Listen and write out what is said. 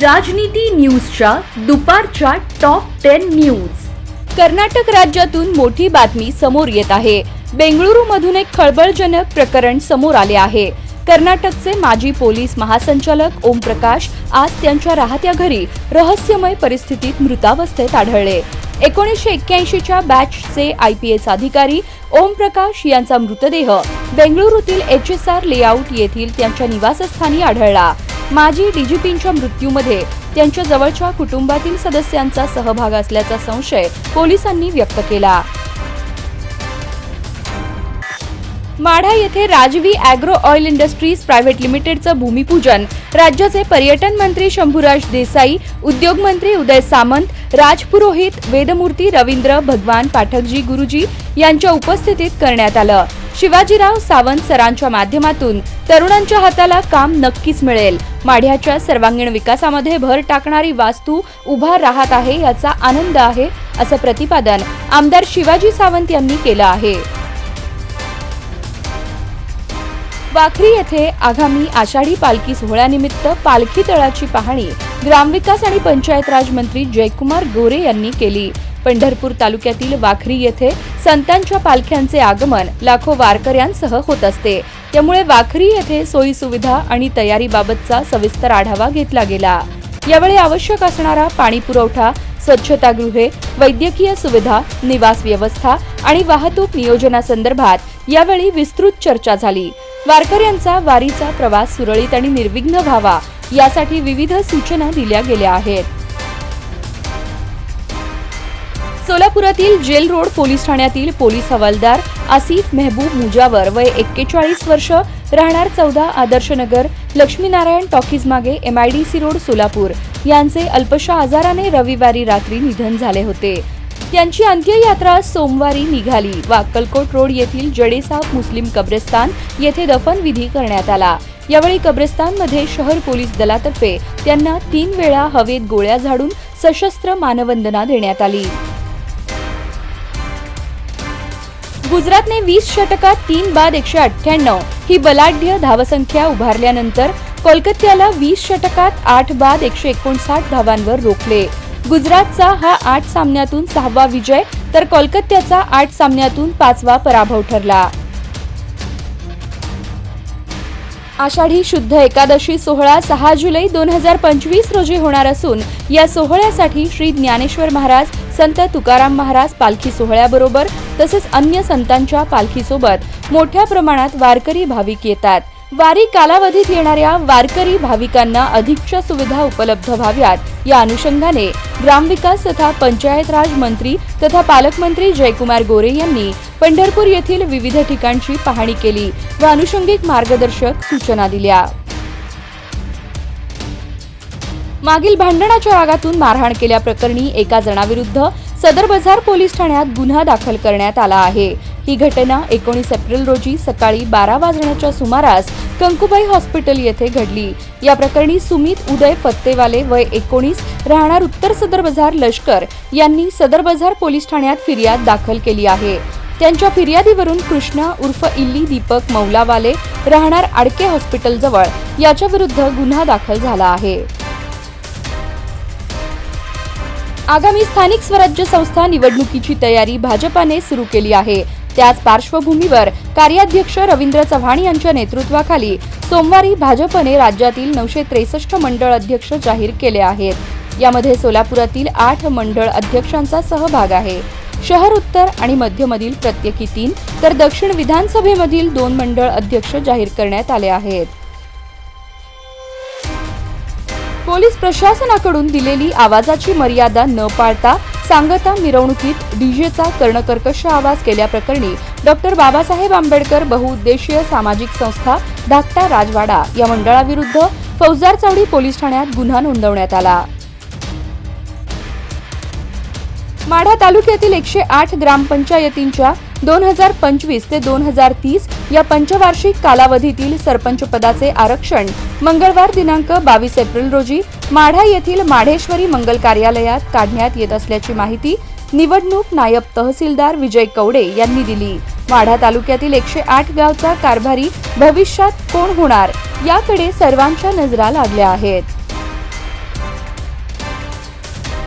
राजनीती न्यूजच्या दुपारच्या टॉप टेन न्यूज. कर्नाटक राज्यातून मोठी बातमी समोर येत आहे. बेंगळुरूमधून एक खळबळजनक प्रकरण समोर आले आहे. कर्नाटकचे माजी पोलीस महासंचालक ओमप्रकाश आज त्यांच्या राहत्या घरी रहस्यमय परिस्थितीत मृतावस्थेत आढळले. एकोणीसशे एक्क्याऐंशीच्या बॅचचे आय पी एस अधिकारी ओमप्रकाश यांचा मृतदेह बेंगळुरूतील एच एस आर लेआउट येथील त्यांच्या निवासस्थानी आढळला. माजी डीजीपींच्या मृत्यूमध्ये त्यांच्या जवळच्या कुटुंबातील सदस्यांचा सहभाग असल्याचा संशय पोलिसांनी व्यक्त केला. माढा येथे Rajvi agro oil industries private लिमिटेडचं भूमिपूजन राज्याचे पर्यटन मंत्री शंभूराज देसाई उद्योग मंत्री उदय सामंत राजपुरोहित वेदमूर्ती रवींद्र भगवान पाठकजी गुरुजी यांच्या उपस्थितीत करण्यात आलं. शिवाजीराव सावंत सरांच्या माध्यमातून तरुणांच्या हाताला काम नक्कीच मिळेल. माढ्याच्या सर्वांगीण विकासामध्ये भर टाकणारी वास्तू उभा राहत आहे याचा आनंद आहे असं प्रतिपादन आमदार शिवाजी सावंत यांनी केलं आहे. वाखरी येथे आगामी आषाढी पालखी सोहळ्यानिमित्त पालखी तळाची पाहणी ग्रामविकास आणि पंचायत राज मंत्री जयकुमार गोरे यांनी केली. पंढरपूर तालुक्यातील वाखरी येथे संतांच्या पालख्यांचे आगमन लाखो वारकऱ्यांसह होत असते. त्यामुळे वाखरी येथे सोयी सुविधा आणि तयारीबाबतचा सविस्तर आढावा घेतला गेला. यावेळी आवश्यक असणारा पाणी पुरवठा स्वच्छतागृहे वैद्यकीय सुविधा निवास व्यवस्था आणि वाहतूक नियोजनासंदर्भात यावेळी विस्तृत चर्चा झाली. वारकऱ्यांचा वारीचा प्रवास सुरळीत आणि निर्विघ्न व्हावा यासाठी विविध सूचना दिल्या गेल्या आहेत. सोलापुरातील जेल रोड पोलीस ठाण्यातील पोलीस हवालदार आसिफ मेहबूब मुजावर वय एक्केचाळीस वर्ष राहणार चौदा आदर्शनगर लक्ष्मीनारायण टॉकीज मागे एमआयडीसी रोड सोलापूर. यांचे अल्पशा आजाराने रविवारी रात्री निधन झाले होते. त्यांची अंत्ययात्रा सोमवारी निघाली. व अक्कलकोट रोड येथील जडेसाब मुस्लिम कब्रस्तान येथे दफनविधी करण्यात आला. यावेळी कब्रस्तानमध्ये शहर पोलीस दलातर्फे त्यांना तीन वेळा हवेत गोळ्या झाडून सशस्त्र मानवंदना देण्यात आली. गुजरातने वीस षटकात तीन बाद एकशे अठ्ठ्याण्णव. ही बलाढ्य धावसंख्या उभारल्यानंतर कोलकात्याला वीस षटकात आठ बाद एकशे एकोणसाठ धावांवर रोखले. गुजरातचा हा आठ सामन्यातून सहावा विजय तर कोलकात्याचा आठ सामन्यातून पाचवा पराभव ठरला. आषाढी शुद्ध एकादशी सोहळा सहा जुलै दोन हजार पंचवीस रोजी होणार असून या सोहळ्यासाठी श्री ज्ञानेश्वर महाराज संत तुकाराम महाराज पालखी सोहळ्याबरोबर तसेच अन्य संतांच्या पालखीसोबत मोठ्या प्रमाणात वारकरी भाविक येतात. वारी कालावधीत येणाऱ्या वारकरी भाविकांना अधिकच्या सुविधा उपलब्ध व्हाव्यात. या अनुषंगाने ग्रामविकास तथा पंचायत राज मंत्री तथा पालकमंत्री जयकुमार गोरे यांनी पंढरपूर येथील विविध ठिकाणची पाहणी केली व अनुषंगिक मार्गदर्शक सूचना दिल्या. मागील भांडणाच्या रागातून मारहाण केल्याप्रकरणी एका जणाविरुद्ध सदर बाजार पोलीस ठाण्यात गुन्हा दाखल करण्यात आला आहे. ही घटना एकोणीस एप्रिल रोजी सकाळी बारा वाजण्याच्या सुमारास कंकुबाई हॉस्पिटल येथे घडली. या प्रकरणी सुमित उदय फत्तेवाले वय एकोणीस राहणार उत्तर सदर बाजार लष्कर यांनी सदर बाजार पोलीस ठाण्यात फिर्याद दाखल केली आहे. त्यांच्या फिर्यादीवरून कृष्णा उर्फ इल्ली दीपक मौलावाले राहणार आडके हॉस्पिटल जवळ याच्या विरुद्ध गुन्हा दाखल झाला आहे. आगामी स्थानिक स्वराज्य संस्था निवडणुकीची तयारी भाजपाने सुरू केली आहे. त्याच पार्श्वभूमीवर कार्याध्यक्ष रवींद्र चव्हाण यांच्या नेतृत्वाखाली सोमवारी भाजपने राज्यातील नऊशे त्रेसष्ट मंडळ अध्यक्ष जाहीर केले आहेत. यामध्ये सोलापुरातील आठ मंडळ अध्यक्षांचा सहभाग आहे. शहर उत्तर आणि मध्यमधील प्रत्येकी तीन तर दक्षिण विधानसभेमधील दोन मंडळ अध्यक्ष जाहीर करण्यात आले आहेत. पोलीस प्रशासनाकडून दिलेली आवाजाची मर्यादा न पाळता सांगता मिरवणुकीत डीजेचा कर्णकर्कश आवाज केल्याप्रकरणी डॉक्टर बाबासाहेब आंबेडकर बहुउद्देशीय सामाजिक संस्था धाकटा राजवाडा या मंडळाविरुद्ध फौजदार चौडी पोलीस ठाण्यात गुन्हा नोंदवण्यात आला. माढा तालुक्यातील एकशे आठ ग्रामपंचायतींच्या दोन हजार पंचवीस ते दोन हजार तीस या पंचवार्षिक कालावधीतील सरपंच पदाचे आरक्षण मंगळवार दिनांक बावीस एप्रिल रोजी माढा येथील माढेश्वरी मंगल कार्यालयात काढण्यात येत असल्याची माहिती निवडणूक नायब तहसीलदार विजय कवडे यांनी दिली. माढा तालुक्यातील एकशे आठ गावचा कारभारी भविष्यात कोण होणार याकडे सर्वांच्या नजरा लागल्या आहेत.